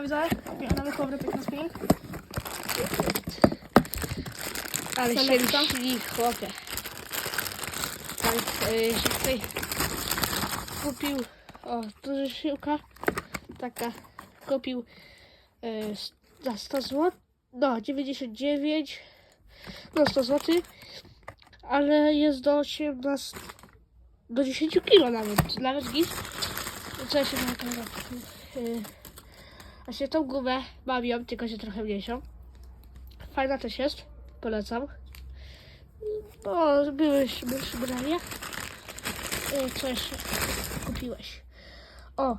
Widzowie, kupiłem nowy kowrotek na spinning. Ale się myśli, chłopie. Tak, y, się tutaj kupił, o, duża siłka, taka, kupił y, za 100 zł, no, 99, no 100 zł, ale jest do 18, do 10 kilo nawet, nawet git. Co ja się na tym y, Właśnie tą gumę mam ją, tylko że trochę mniejszą. Fajna też jest, polecam. O, byłeś, byłeś branie. Co jeszcze kupiłeś? O,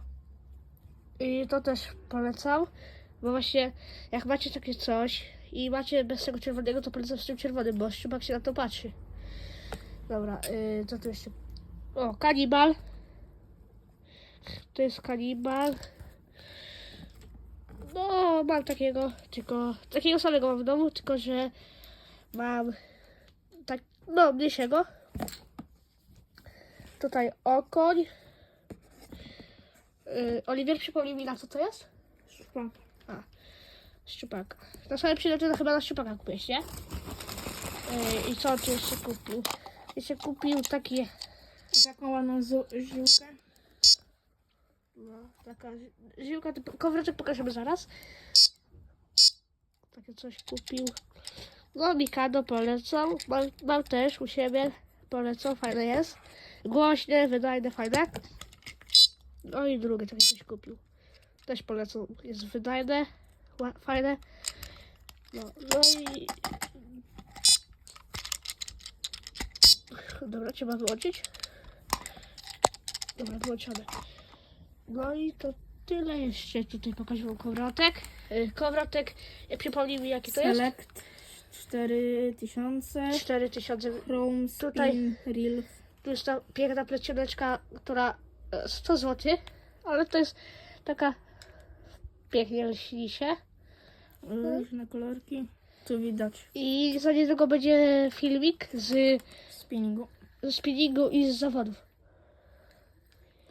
i to też polecam, bo właśnie jak macie takie coś i macie bez tego czerwonego, to polecam z tym czerwonym, bo szczupak się na to patrzy. Dobra, yy, co tu jeszcze? O, kanibal. To jest kanibal. No, mam takiego, tylko takiego samego mam w domu, tylko że mam tak, no, mniejszego. Tutaj okoń. Yy, Oliwier, przypomnij mi na co to jest? Szczupak. Szczupaka. Na samym przylecie to chyba na szczupaka kupiłeś, nie? Yy, I co on tu jeszcze kupił? Jeszcze kupił takie, Taką ładną ziółkę. No, taka zi- ziółka, kowroczek pokażemy zaraz. Takie coś kupił. No, Mikado polecam. Mam, mam też u siebie. Polecam, fajne jest. Głośne, wydajne, fajne. No i drugie takie coś kupił. Też polecam. Jest wydajne, fajne. No, no i... Dobra, trzeba wyłączyć. Dobra, wyłączone. No i to tyle jeszcze. Tutaj pokażę wam kowrotek. Y, Kowrotek, jak przypomnij mi jaki to jest? Select 4000. 4000. Chrome Tutaj- Spin Reel. Tu jest ta piękna plecioneczka, która e, 100 zł, ale to jest taka pięknie lśni się. Różne kolorki. Tu widać I za niedługo będzie filmik z, spinningu. z spinningu i z zawodów.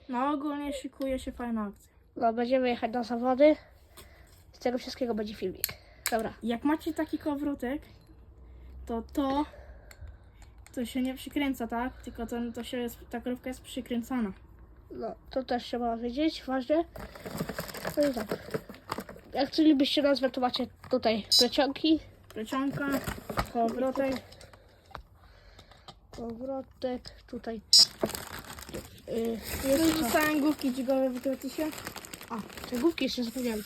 No ogólnie szykuje się fajna akcja. No, będziemy jechać na zawody. Z tego wszystkiego będzie filmik. Dobra. Jak macie taki kowrotek, to to to się nie przykręca, tak? Tylko to, to się jest, ta krówka jest przykręcana. No, to też trzeba wiedzieć, ważne. No i tak. Jak chcielibyście nazwę, to macie tutaj plecionki, Plecionka, kowrotek. powrotek, tutaj. Yy, co? zostałem główki dźwigowe w gratisie. A, te główki jeszcze zapomniałem.